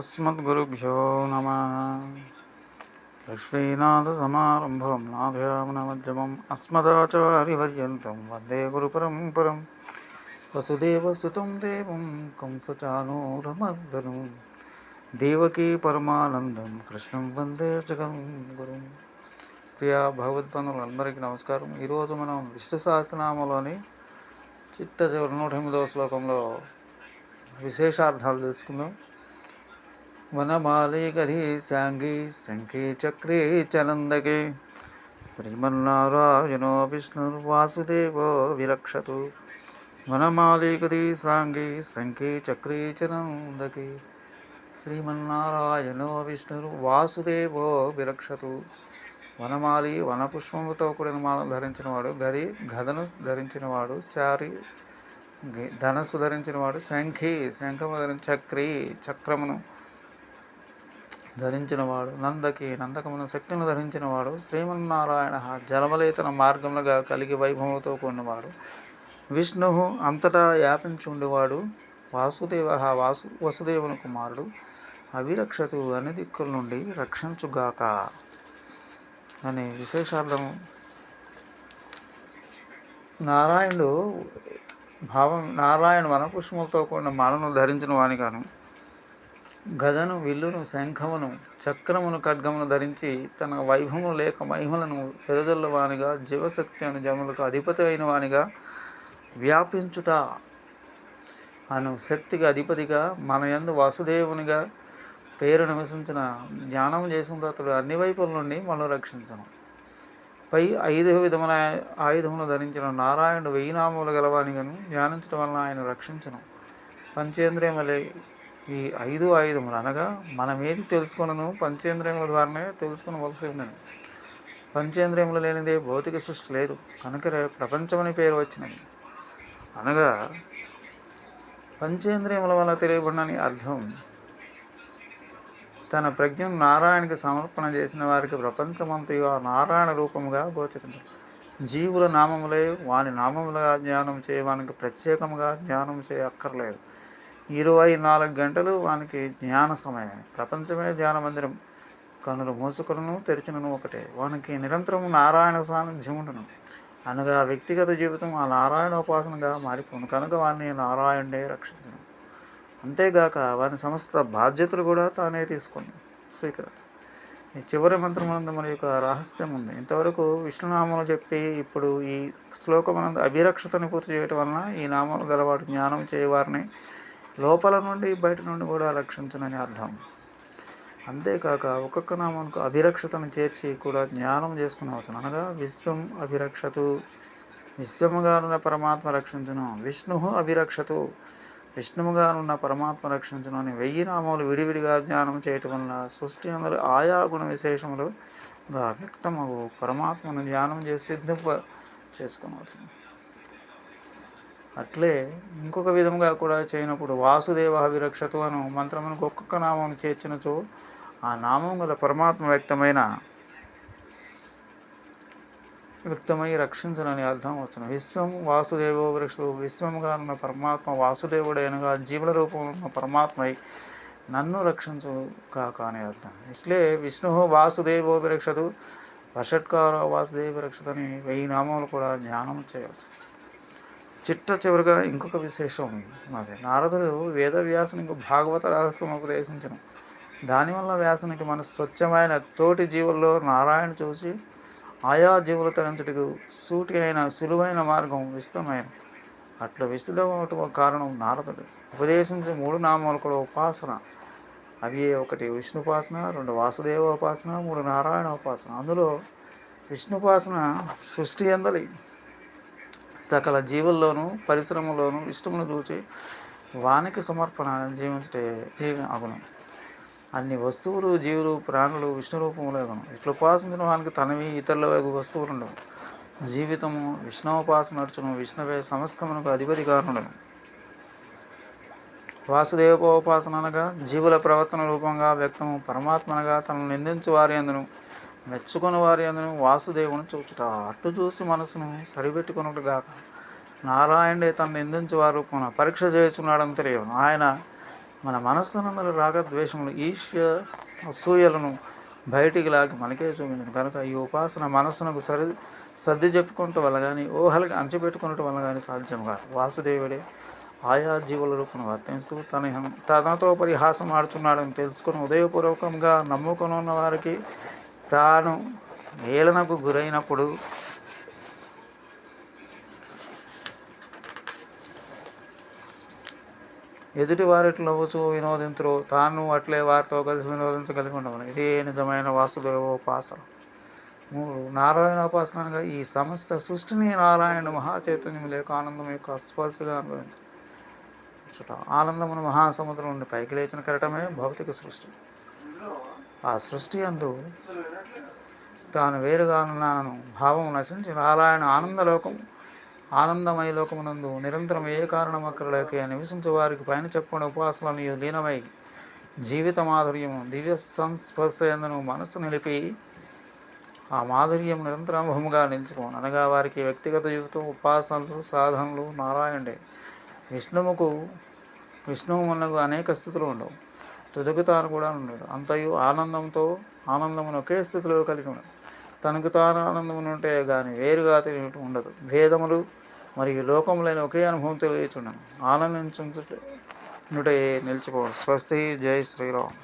अस्मद्गुरुभ्यो नमः लक्ष्मीनाथसमारम्भं नाभयामनमध्यमम् अस्मदाचार्यपर्यन्तं वन्दे गुरुपरम्परं वसुदेवसुतं देवं कंसचानूरमर्दनं देवकी పరమానందం కృష్ణం వందే జగం గురు ప్రియ భగవద్బంధువులందరికీ నమస్కారం ఈరోజు మనం విష్ణు సహస్రనామంలోని చిట్ట చివరి నూట ఎనిమిదవ శ్లోకంలో విశేషార్థాలు తెలుసుకుందాం వనమాలి గరి సాంగి శంఖీ చక్రే చనందగే శ్రీమన్నారాయణో విష్ణుర్వాసుదేవో విరక్షతు. వనమాలి గరి సాంగి శంఖీ చక్రే చనందగే శ్రీమన్నారాయణో విష్ణుర్వాసుదేవో విరక్షతు. వనమాలి వనపుష్పముతో కూడిన మాలను ధరించినవాడు గది గదను ధరించినవాడు శారి ధనస్సు ధరించినవాడు శంఖి శంఖము ధరించి చక్రి చక్రమును ధరించినవాడు నందకి నందకమున శక్తిని ధరించినవాడు శ్రీమన్నారాయణ జలమలేతన మార్గములుగా కలిగి వైభవముతో కూడినవాడు. విష్ణు అంతటా వ్యాపించి ఉండేవాడు వాసుదేవ వాసు వసుదేవుని కుమారుడు అవిరక్షతు అన్ని దిక్కుల నుండి రక్షించుగాక అనే విశేషార్థం నారాయణుడు భావం నారాయణ వనపుష్పములతో కూడిన మాలను ధరించిన వానిగాను గదను విల్లును శంఖమును చక్రమును ఖడ్గమును ధరించి తన వైభవము లేక మహిమలను వెదజల్ల వానిగా జీవశక్తి అను జములకు అధిపతి అయిన వానిగా వ్యాపించుట అను శక్తికి అధిపతిగా మన యందు వాసుదేవునిగా పేరు నివసించిన జ్ఞానం చేసిన అతడు అన్ని వైపుల నుండి మనం రక్షించను. పై ఐదు విధముల ఆయుధములు ధరించిన నారాయణుడు వెయ్యి నామములు గలవానిగను ధ్యానించడం వలన ఆయన రక్షించను. పంచేంద్రియములే ఈ ఐదు ఆయుధములు అనగా మనమేది తెలుసుకున్నను పంచేంద్రియముల ద్వారానే తెలుసుకునవలసి ఉన్నది పంచేంద్రియములు లేనిదే భౌతిక సృష్టి లేదు. కనుక ప్రపంచమని పేరు వచ్చినది. అనగా పంచేంద్రియముల వల్ల తెలియబడినని అర్థం తన ప్రజ్ఞను నారాయణకి సమర్పణ చేసిన వారికి ప్రపంచమంతయు ఆ నారాయణ రూపముగా గోచరించారు జీవుల నామములే వాని నామములుగా జ్ఞానం చేయవానికి ప్రత్యేకముగా జ్ఞానం చేయక్కర్లేదు. ఇరవై నాలుగు గంటలు వానికి జ్ఞాన సమయమే. ప్రపంచమే ధ్యాన మందిరం. కనులు మూసుకును తెరిచినను ఒకటే. వానికి నిరంతరం నారాయణ సాన్నిధ్యం ఉండను అనగా వ్యక్తిగత జీవితం ఆ నారాయణ ఉపాసనగా మారిపోను. కనుక వారిని నారాయణుడే రక్షించను. అంతేగాక వారి సమస్త బాధ్యతలు కూడా తానే తీసుకుంది స్వీకర ఈ చివరి మంత్రమునందు మన యొక్క రహస్యం ఉంది ఇంతవరకు విష్ణునామాలు చెప్పి ఇప్పుడు ఈ శ్లోకమునందు అభిరక్షతను పూర్తి చేయటం వలన ఈ నామాలు గలవాడు జ్ఞానం చేయవారిని. లోపల నుండి బయట నుండి కూడా రక్షించనని అర్థం. అంతేకాక ఒక్కొక్క నామంకు అభిరక్షతను చేర్చి కూడా జ్ఞానం చేసుకునవచ్చును అనగా విశ్వం అభిరక్షతు విశ్వముగా ఉన్న పరమాత్మ రక్షించును విష్ణు అభిరక్షతు విష్ణువుగా ఉన్న పరమాత్మ రక్షించును అని వెయ్యి నామాలు విడివిడిగా జ్ఞానం చేయటం వలన సృష్టి అందరూ ఆయా గుణ విశేషములుగా వ్యక్తమగు. పరమాత్మను ధ్యానం చేసి సిద్ధింప చేసుకునవచ్చు అట్లే ఇంకొక విధంగా కూడా చేయనప్పుడు వాసుదేవ విరక్షతు అను మంత్రమునకు ఒక్కొక్క నామం చేర్చినచో ఆ నామం గల పరమాత్మ వ్యక్తమైన వ్యక్తమై రక్షించనని అర్థం వచ్చిన. విశ్వం వాసుదేవో వృక్షు విశ్వముగా ఉన్న పరమాత్మ వాసుదేవుడైనగా జీవుల రూపంలో ఉన్న పరమాత్మై నన్ను రక్షించు కాక అని అర్థం. ఇట్లే విష్ణు వాసుదేవో విరక్షతు వర్షట్కారో వాసుదేవ విరక్షతు అని వెయ్యి నామములు కూడా ధ్యానం చేయవచ్చు. చిట్ట చివరిగా ఇంకొక విశేషం మాది నారదుడు వేదవ్యాసునికి భాగవత రహస్యం ఉపదేశించను దానివల్ల వ్యాసునికి మన స్వచ్ఛమైన తోటి జీవుల్లో నారాయణ చూసి ఆయా జీవుల తరించుటకు సూటి అయిన సులువైన మార్గం విశదమైన అట్లా విశదమవటం కారణం నారదుడు. ఉపదేశించే మూడు నామాలు కూడా ఉపాసన. అవి ఒకటి విష్ణుపాసన రెండు వాసుదేవ ఉపాసన మూడు నారాయణ ఉపాసన. అందులో విష్ణుపాసన సృష్టి అందలి. సకల జీవుల్లోనూ పరిశ్రమలోనూ ఇష్టమును చూచి వానికి సమర్పణ జీవించటే జీవి అగుణం అన్ని వస్తువులు జీవులు ప్రాణులు విష్ణు రూపంలో అగుణం ఇట్లా ఉపాసించిన వానికి తనవి ఇతరుల వస్తువులు ఉండవు జీవితము విష్ణువుపాసన నడుచును. విష్ణువే సమస్తమునకు అధిపతి కారణుడను వాసుదేవోపాసన అనగా జీవుల ప్రవర్తన రూపంగా వ్యక్తము పరమాత్మనగా తనను నిందించు వారి అందును. మెచ్చుకుని వారి అందును వాసుదేవుని చూచుట. అట్టు చూసి మనసును సరిపెట్టుకున్నట్టుగాక నారాయణుడే తను నిందించు వారు పునః పరీక్ష చేస్తున్నాడని తెలియను. ఆయన మన మనస్సునందరి రాగద్వేషములు ఈశ్వ అసూయలను బయటికి లాగి మనకే చూపించింది కనుక ఈ ఉపాసన మనస్సునకు సరి సర్ది చెప్పుకుంటూ వల్ల కానీ ఊహలకు అంచిపెట్టుకున్నట్టు వల్ల కానీ సాధ్యం కాదు. వాసుదేవుడే ఆయా జీవుల రూపం వర్తిస్తూ తన తనతో పరిహాసం ఆడుతున్నాడని తెలుసుకుని ఉదయపూర్వకంగా నమ్ముకొని ఉన్న వారికి తాను ఏలనకు గురైనప్పుడు ఎదుటి వారిట్లో నవ్వుచూ వినోదించరు తాను అట్లే వారితో కలిసి వినోదించగలిగి ఉండవాలి ఇదే నిజమైన వాసుదేవోపాసన. మూడు నారాయణోపాసన అనగా ఈ సమస్త సృష్టిని నారాయణ మహాచైతన్యం లేక ఆనందం యొక్క స్పర్శగా అనుభవించడం. చుట ఆనందమును మహాసముద్రం నుండి పైకి లేచిన కరటమే భౌతిక సృష్టి. ఆ సృష్టి అందు తాను వేరుగా భావం నశించి నారాయణ ఆనందలోకం ఆనందమయ లోకమునందు నిరంతరం ఏ కారణం నివసించే వారికి పైన చెప్పిన ఉపాసనలు లీనమై జీవిత మాధుర్యము దివ్య సంస్పర్శను మనసు నిలిపి ఆ మాధుర్యం నిరంతరాభముగా నిలిచిపోను. అనగా వారికి వ్యక్తిగత జీవితం ఉపాసనలు సాధనలు నారాయణుడే. విష్ణువుకు విష్ణువు మనకు అనేక స్థితులు ఉండవు. తుదుగుతాను కూడా ఉండదు అంతయు ఆనందంతో ఆనందమును ఒకే స్థితిలో కలిగి ఉండదు తనకు తాను ఆనందమును ఉంటే కానీ వేరుగా తెలియటం ఉండదు. భేదములు మరియు లోకములైన ఒకే అనుభవం తెలియచుండను. ఆనందించుటే నిలిచిపోవడం స్వస్తి. జై శ్రీరామ్.